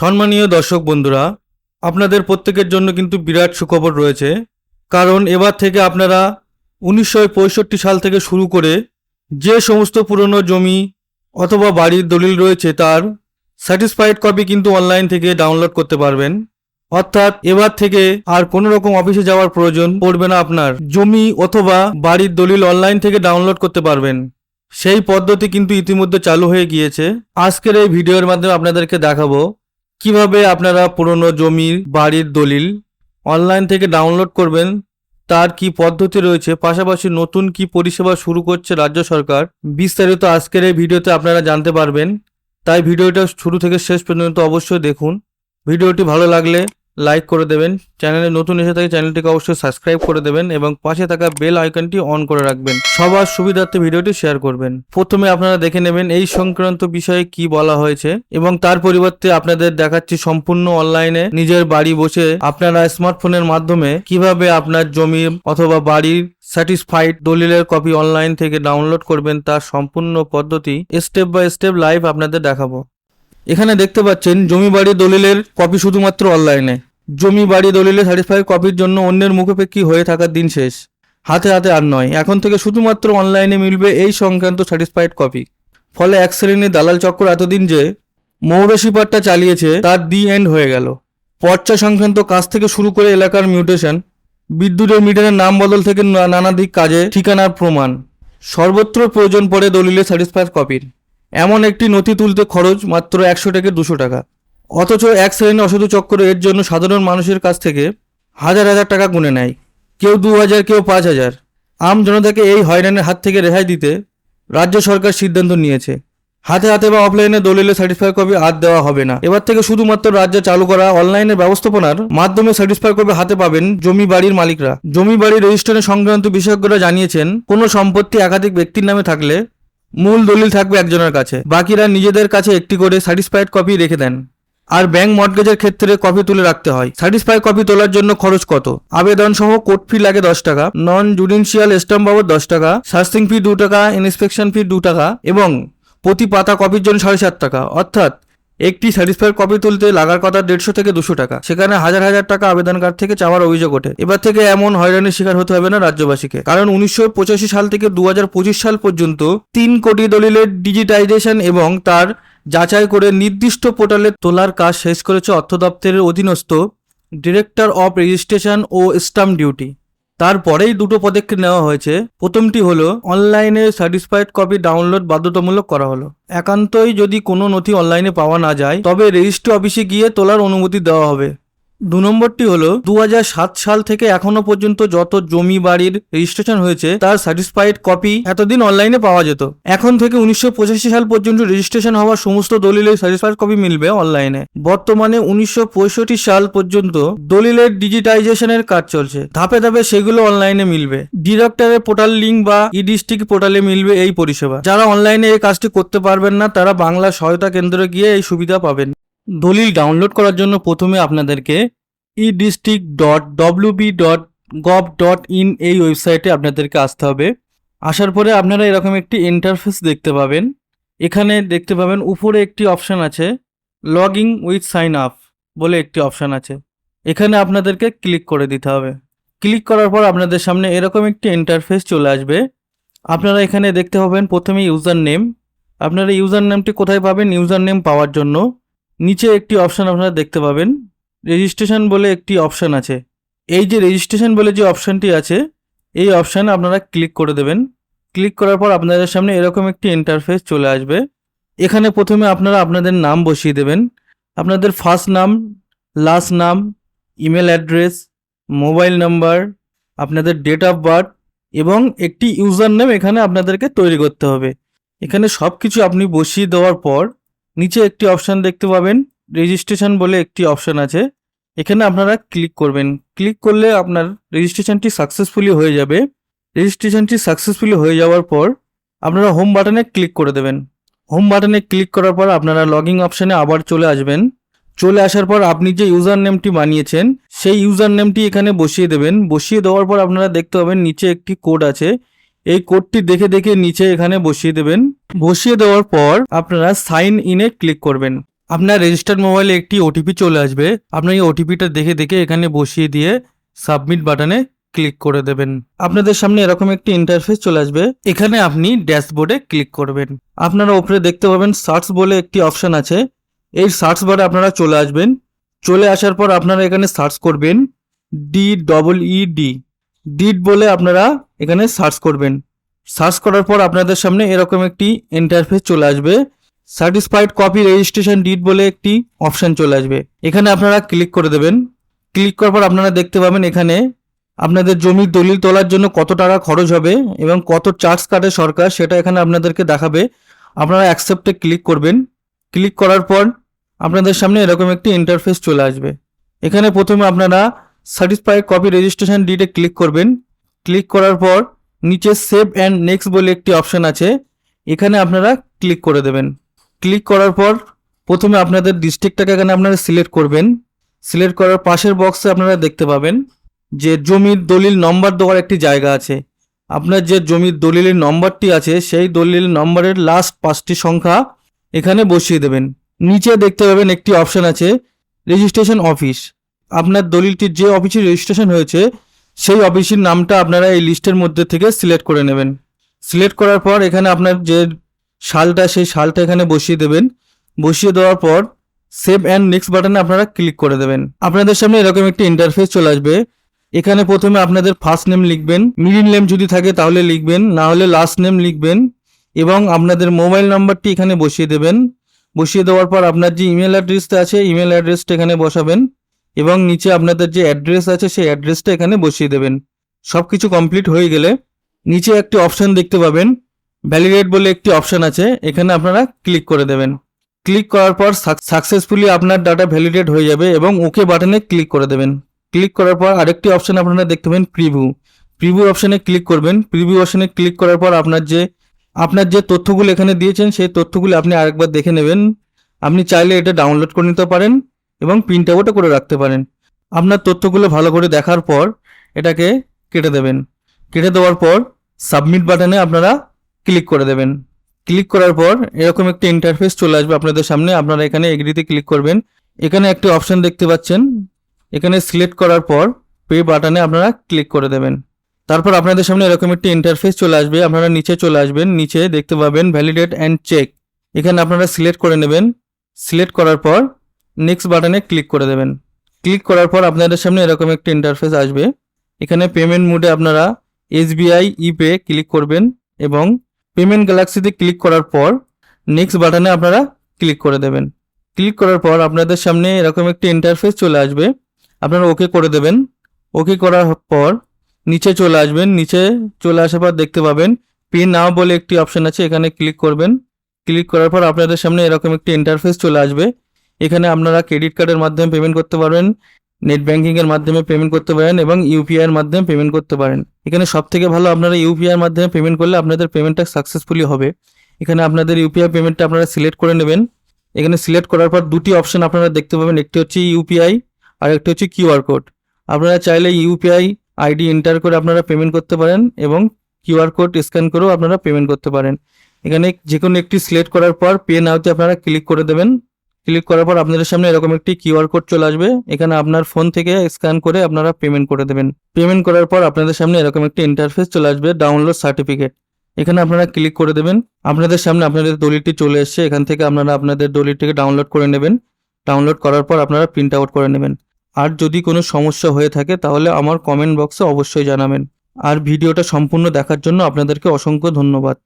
সম্মানীয় দর্শক বন্ধুরা, আপনাদের প্রত্যেকের জন্য কিন্তু বিরাট সুখবর রয়েছে। কারণ এবার থেকে আপনারা উনিশশো পঁয়ষট্টি সাল থেকে শুরু করে যে সমস্ত পুরনো জমি অথবা বাড়ির দলিল রয়েছে তার স্যাটিসফাইড কপি কিন্তু অনলাইন থেকে ডাউনলোড করতে পারবেন। অর্থাৎ এবার থেকে আর কোনো রকম অফিসে যাওয়ার প্রয়োজন পড়বে না আপনার। জমি অথবা বাড়ির দলিল অনলাইন থেকে ডাউনলোড করতে পারবেন। সেই পদ্ধতি কিন্তু ইতিমধ্যে চালু হয়ে গিয়েছে। আজকের এই ভিডিওর মাধ্যমে আপনাদেরকে দেখাবো কীভাবে আপনারা পুরনো জমির বাড়ির দলিল অনলাইন থেকে ডাউনলোড করবেন? তার কি পদ্ধতি রয়েছে? পাশাপাশি নতুন কি পরিষেবা শুরু করছে রাজ্য সরকার? বিস্তারিত আজকের এই ভিডিওতে আপনারা জানতে পারবেন। তাই ভিডিওটা শুরু থেকে শেষ পর্যন্ত অবশ্যই দেখুন। ভিডিওটি ভালো লাগলে লাইক করে দেবেন। চ্যানেলে নতুন এসে থাকে চ্যানেলটিকে অবশ্যই সাবস্ক্রাইব করে দেবেন এবং পাশে থাকা বেল আইকনটি অন করে রাখবেন। সবার সুবিধার্থে ভিডিওটি শেয়ার করবেন। প্রথমে আপনারা দেখে নেবেন এই সংক্রান্ত বিষয়ে কি বলা হয়েছে এবং তার পরিবর্তে আপনাদের দেখাচ্ছি সম্পূর্ণ অনলাইনে নিজের বাড়ি বসে আপনারা স্মার্টফোনের মাধ্যমে কীভাবে আপনার জমি অথবা বাড়ির স্যাটিসফাইড দলিলের কপি অনলাইন থেকে ডাউনলোড করবেন তার সম্পূর্ণ পদ্ধতি স্টেপ বাই স্টেপ লাইভ আপনাদের দেখাবো। এখানে দেখতে পাচ্ছেন জমি বাড়ি দলিলের কপি শুধুমাত্র অনলাইনে জমি, বাড়ি, দলিলে সার্টিফাইড কপির জন্য অন্যের মুখোপেক্ষি হয়ে থাকার দিন শেষ। হাতে হাতে আর নয়, এখন থেকে শুধুমাত্র অনলাইনে মিলবে এই সংক্রান্ত সার্টিসফাইড কপি ফলে এক শ্রেণির দালাল চক্র এতদিন যে মৌরসিপাটটা চালিয়েছে, তার দি এন্ড হয়ে গেল। পর্চা সংক্রান্ত কাজ থেকে শুরু করে এলাকার মিউটেশন বিদ্যুতের মিটারের নাম বদল থেকে নানা দিক কাজে ঠিকানার প্রমাণ। সর্বত্র প্রয়োজন পড়ে দলিলে স্যাটিসফাইড কপির এমন একটি নথি তুলতে খরচ মাত্র একশো থেকে দুশো টাকা। অথচ এক শ্রেণির অসাধু চক্র এর জন্য সাধারণ মানুষের কাছ থেকে হাজার হাজার টাকা গুনে নেয়। কেউ দু হাজার, কেউ পাঁচ হাজার। আম জনতাকে এই হয়রানির হাত থেকে রেহাই দিতে রাজ্য সরকার সিদ্ধান্ত নিয়েছে। হাতে হাতে বা অফলাইনে দলিলে সার্টিফাই কপি আর দেওয়া হবে না। এবার থেকে শুধুমাত্র রাজ্যে চালু করা অনলাইনের ব্যবস্থাপনার মাধ্যমে সার্টিফাই কপি হাতে পাবেন জমি বাড়ির মালিকরা। জমি বাড়ির রেজিস্ট্রেশন সংক্রান্ত বিশেষজ্ঞরা জানিয়েছেন, কোনো সম্পত্তি একাধিক ব্যক্তির নামে থাকলে মূল দলিল থাকবে একজনের কাছে। বাকিরা নিজেদের কাছে একটি করে সার্টিসফাইড কপি রেখে দেন। আর ব্যাংক মর্টগেজের ক্ষেত্রে কপি তুলে রাখতে হয়। সার্টিসফাই কপি তোলার জন্য খরচ কত? আবেদন সহ কোর্ট ফি লাগে দশ টাকা নন জুডিশিয়াল স্টাম্প বাবদ দশ টাকা সার্চিং ফি দু টাকা ইন্সপেকশন ফি দু টাকা এবং প্রতি পাতা কপির জন্য সাড়ে সাত টাকা। অর্থাৎ, একটি স্যাটিসফাইড কপি তুলতে লাগার কথা দেড়শো থেকে দুশো টাকা। সেখানে হাজার হাজার টাকা আবেদনকার থেকে চাওয়ার অভিযোগ ওঠে। এবার থেকে এমন হয়রানির শিকার হতে হবে না রাজ্যবাসীকে। কারণ উনিশশো পঁচাশি সাল থেকে দু হাজার পঁচিশ সাল পর্যন্ত তিন কোটি দলিলের ডিজিটাইজেশন এবং তার যাচাই করে নির্দিষ্ট পোর্টালে তোলার কাজ শেষ করেছে অর্থ দপ্তরের অধীনস্থ ডিরেক্টর অফ রেজিস্ট্রেশন ও স্টাম্প ডিউটি। তারপরেই দুটো পদক্ষেপ নেওয়া হয়েছে। প্রথমটি হলো, অনলাইনে সার্টিসফাইড কপি ডাউনলোড বাধ্যতামূলক করা হলো। একান্তই যদি কোনো নথি অনলাইনে পাওয়া না যায়, তবে রেজিস্ট্রি অফিসে গিয়ে তোলার অনুমতি দেওয়া হবে। দু নম্বরটি হলো দু হাজার সাত সাল থেকে এখনও পর্যন্ত যত জমি বাড়ির রেজিস্ট্রেশন হয়েছে, তার সার্টিসফাইড কপি এতদিন অনলাইনে পাওয়া যেত। এখন থেকে উনিশশো সাল পর্যন্ত রেজিস্ট্রেশন হওয়া সমস্ত দলিলের সার্টিসফাইড কপি মিলবে অনলাইনে বর্তমানে উনিশশো পঁয়ষট্টি সাল পর্যন্ত দলিলের ডিজিটাইজেশনের কাজ চলছে। ধাপে ধাপে সেগুলো অনলাইনে মিলবে। ডিরেক্টরের পোর্টাল লিঙ্ক বা ই ডিস্ট্রিক্ট পোর্টালে মিলবে এই পরিষেবা। যারা অনলাইনে এই কাজটি করতে পারবেন না, তারা বাংলা সহায়তা কেন্দ্রে গিয়ে এই সুবিধা পাবেন। দলিল ডাউনলোড করার জন্য প্রথমে আপনাদেরকে e district dot WB dot gov dot in এই ওয়েবসাইটে আপনাদেরকে আসতে হবে। আসার পরে আপনারা এরকম একটি ইন্টারফেস দেখতে পাবেন। এখানে দেখতে পাবেন উপরে একটি অপশান আছে log in with sign up বলে একটি অপশান আছে। এখানে আপনাদেরকে ক্লিক করে দিতে হবে। ক্লিক করার পর আপনাদের সামনে এরকম একটি ইন্টারফেস চলে আসবে। আপনারা এখানে দেখতে পাবেন প্রথমে ইউজার নেম আপনারা ইউজার নেমটি কোথায় পাবেন? ইউজার নেম পাওয়ার জন্য। নিচে একটি অপশান আপনারা দেখতে পাবেন। রেজিস্ট্রেশন বলে একটি অপশান আছে। এই যে রেজিস্ট্রেশন বলে যে অপশানটি আছে, এই অপশানে আপনারা ক্লিক করে দেবেন। ক্লিক করার পর আপনাদের সামনে এরকম একটি ইন্টারফেস চলে আসবে। এখানে প্রথমে আপনারা আপনাদের নাম বসিয়ে দেবেন। আপনাদের ফার্স্ট নাম লাস্ট নাম ইমেল অ্যাড্রেস মোবাইল নাম্বার আপনাদের ডেট অফ বার্থ এবং একটি ইউজার নেম এখানে আপনাদেরকে তৈরি করতে হবে। এখানে সব কিছু আপনি বসিয়ে দেওয়ার পর নিচে একটি অপশান দেখতে পাবেন রেজিস্ট্রেশন বলে একটি অপশান আছে। এখানে আপনারা ক্লিক করবেন। ক্লিক করলে আপনার রেজিস্ট্রেশনটি সাকসেসফুলি হয়ে যাবে। রেজিস্ট্রেশনটি সাকসেসফুলি হয়ে যাওয়ার পর আপনারা হোম বাটনে ক্লিক করে দেবেন। হোম বাটনে ক্লিক করার পর আপনারা লগইন অপশানে আবার চলে আসবেন। চলে আসার পর আপনি যে ইউজার নেমটি বানিয়েছেন, সেই ইউজার নেমটি এখানে বসিয়ে দেবেন। বসিয়ে দেওয়ার পর আপনারা দেখতে পাবেন নিচে একটি কোড আছে। এই কোডটি দেখে দেখে নিচে এখানে বসিয়ে দেবেন। বসিয়ে দেওয়ার পর আপনারা সাইন ইনে ক্লিক করবেন। আপনার রেজিস্টার্ড মোবাইলে একটি ওটিপি চলে আসবে। আপনার এই ওটিপিটা দেখে দেখে এখানে বসিয়ে দিয়ে সাবমিট বাটনে ক্লিক করে দেবেন। আপনাদের সামনে এরকম একটি ইন্টারফেস চলে আসবে। এখানে আপনি ড্যাশবোর্ডে ক্লিক করবেন। আপনারা ওপরে দেখতে পাবেন সার্চ বলে একটি অপশন আছে। এই সার্চ বারে আপনারা চলে আসবেন। চলে আসার পর আপনারা এখানে সার্চ করবেন D double E D deed বলে আপনারা এখানে সার্চ করবেন। সার্চ করার পর আপনাদের সামনে এরকম একটি ইন্টারফেস চলে আসবে। স্যাটিসফাইড কপি রেজিস্ট্রেশন ডিড বলে একটি অপশন চলে আসবে। এখানে আপনারা ক্লিক করে দেবেন। ক্লিক করার পর আপনারা দেখতে পাবেন এখানে আপনাদের জমির দলিল তোলার জন্য কত টাকা খরচ হবে এবং কত চার্জ কাটে সরকার সেটা এখানে আপনাদেরকে দেখাবে। আপনারা অ্যাকসেপ্টে ক্লিক করবেন। ক্লিক করার পর আপনাদের সামনে এরকম একটি ইন্টারফেস চলে আসবে। এখানে প্রথমে আপনারা স্যাটিসফাই কপি রেজিস্ট্রেশন ডিটে ক্লিক করবেন। ক্লিক করার পর নিচে সেভ অ্যান্ড নেক্সট বলে একটি অপশন আছে। এখানে আপনারা ক্লিক করে দেবেন। ক্লিক করার পর প্রথমে আপনাদের ডিস্ট্রিক্টটাকে এখানে আপনারা সিলেক্ট করবেন। সিলেক্ট করার পাশের বক্সে আপনারা দেখতে পাবেন যে জমির দলিল নম্বর দেওয়ার একটি জায়গা আছে। আপনার যে জমির দলিলের নম্বরটি আছে, সেই দলিল নম্বরের লাস্ট পাঁচটি সংখ্যা এখানে বসিয়ে দেবেন। নিচে দেখতে পাবেন একটি অপশন আছে রেজিস্ট্রেশন অফিস আপনার দলিলটি যে অফিসে রেজিস্ট্রেশন হয়েছে, সেই অফিসের নামটা আপনারা এই লিস্টের মধ্যে থেকে সিলেক্ট করে নেবেন। সিলেক্ট করার পর এখানে আপনার যে সালটা, সেই সালটা এখানে বসিয়ে দেবেন। বসিয়ে দেওয়ার পর সেভ অ্যান্ড নেক্সট বাটনে আপনারা ক্লিক করে দেবেন। আপনাদের সামনে এরকম একটি ইন্টারফেস চলে আসবে। এখানে প্রথমে আপনাদের ফার্স্ট নেম লিখবেন। মিডিল নেম যদি থাকে তাহলে লিখবেন, না হলে লাস্ট নেম লিখবেন এবং আপনাদের মোবাইল নাম্বারটি এখানে বসিয়ে দেবেন। বসিয়ে দেওয়ার পর আপনার যে ইমেল অ্যাড্রেসটা আছে ইমেল অ্যাড্রেসটা এখানে বসাবেন। এবং নিচে আপনাদের যে অ্যাড্রেস আছে, সেই অ্যাড্রেসটা এখানে বসিয়ে দেবেন। সব কিছু কমপ্লিট হয়ে গেলে নিচে একটি অপশন দেখতে পাবেন। ভ্যালিডেট বলে একটি অপশন আছে, এখানে আপনারা ক্লিক করে দেবেন। ক্লিক করার পর সাকসেসফুলি আপনার ডাটা ভ্যালিডেট হয়ে যাবে এবং ওকে বাটনে ক্লিক করে দেবেন। ক্লিক করার পর আরেকটি অপশন আপনারা দেখতে পাবেন প্রিভিউ প্রিভিউ অপশনে ক্লিক করবেন। প্রিভিউ অপশনে ক্লিক করার পর আপনার যে আপনার যে তথ্যগুলো এখানে দিয়েছেন, সেই তথ্যগুলো আপনি আরেকবার দেখে নেবেন। আপনি চাইলে এটা ডাউনলোড করে নিতে পারেন। এবং প্রিন্ট আউটও করে রাখতে পারেন। আপনার তথ্যগুলো ভালো করে দেখার পর এটাকে কেটে দেবেন। কেটে দেওয়ার পর সাবমিট বাটনে আপনারা ক্লিক করে দেবেন। ক্লিক করার পর এরকম একটি ইন্টারফেস চলে আসবে আপনাদের সামনে। আপনারা এখানে এগ্রিতে ক্লিক করবেন। এখানে একটি অপশন দেখতে পাচ্ছেন। এখানে সিলেক্ট করার পর পে বাটনে আপনারা ক্লিক করে দেবেন। তারপর আপনাদের সামনে এরকম একটি ইন্টারফেস চলে আসবে। আপনারা নিচে চলে আসবেন। নিচে দেখতে পাবেন ভ্যালিডেট অ্যান্ড চেক এখানে আপনারা সিলেক্ট করে নেবেন। সিলেক্ট করার পর নেক্সট বাটনে ক্লিক করে দেবেন। ক্লিক করার পর আপনাদের সামনে এরকম একটি ইন্টারফেস আসবে। এখানে পেমেন্ট মোডে আপনারা এসবিআই ইপে ক্লিক করবেন এবং পেমেন্ট গ্যালাক্সিতে ক্লিক করার পর নেক্সট বাটনে আপনারা ক্লিক করে দেবেন। ক্লিক করার পর আপনাদের সামনে এরকম একটি ইন্টারফেস চলে আসবে। আপনারা ওকে করে দেবেন। ওকে করার পর নিচে চলে আসবেন। নিচে চলে আসার পর দেখতে পাবেন পে নাও বলে একটি অপশন আছে, এখানে ক্লিক করবেন। ক্লিক করার পর আপনাদের সামনে এরকম একটি ইন্টারফেস চলে আসবে। এখানে আপনারা ক্রেডিট কার্ডের মাধ্যমে পেমেন্ট করতে পারবেন নেট ব্যাঙ্কিংয়ের মাধ্যমে পেমেন্ট করতে পারেন এবং ইউপিআই এর মাধ্যমে পেমেন্ট করতে পারেন। এখানে সব থেকে ভালো আপনারা ইউপিআই এর মাধ্যমে পেমেন্ট করলে আপনাদের পেমেন্টটা সাকসেসফুলি হবে। এখানে আপনাদের ইউপিআই পেমেন্টটা আপনারা সিলেক্ট করে নেবেন। এখানে সিলেক্ট করার পর দুটি অপশন আপনারা দেখতে পাবেন, একটি হচ্ছে ইউপিআই আর একটি হচ্ছে কিউআর কোড আপনারা চাইলে ইউপিআই আইডি এন্টার করে আপনারা পেমেন্ট করতে পারেন এবং কিউআর কোড স্ক্যান করেও আপনারা পেমেন্ট করতে পারেন। এখানে যে কোনো একটি সিলেক্ট করার পর পে নাওতে আপনারা ক্লিক করে দেবেন। ক্লিক করার পর আপনাদের সামনে এরকম একটি কিউআর কোড চলে আসবে। এখানে আপনার ফোন থেকে স্ক্যান করে আপনারা পেমেন্ট করে দেবেন। পেমেন্ট করার পর আপনাদের সামনে এরকম একটি ইন্টারফেস চলে আসবে ডাউনলোড সার্টিফিকেট এখানে আপনারা ক্লিক করে দেবেন। আপনাদের সামনে আপনাদের দলিলটি চলে এসছে। এখান থেকে আপনারা আপনাদের দলিলটিকে ডাউনলোড করে নেবেন। ডাউনলোড করার পর আপনারা প্রিন্ট আউট করে নেবেন। আর যদি কোনো সমস্যা হয়ে থাকে, তাহলে আমার কমেন্ট বক্সে অবশ্যই জানাবেন। আর ভিডিওটা সম্পূর্ণ দেখার জন্য আপনাদেরকে অসংখ্য ধন্যবাদ।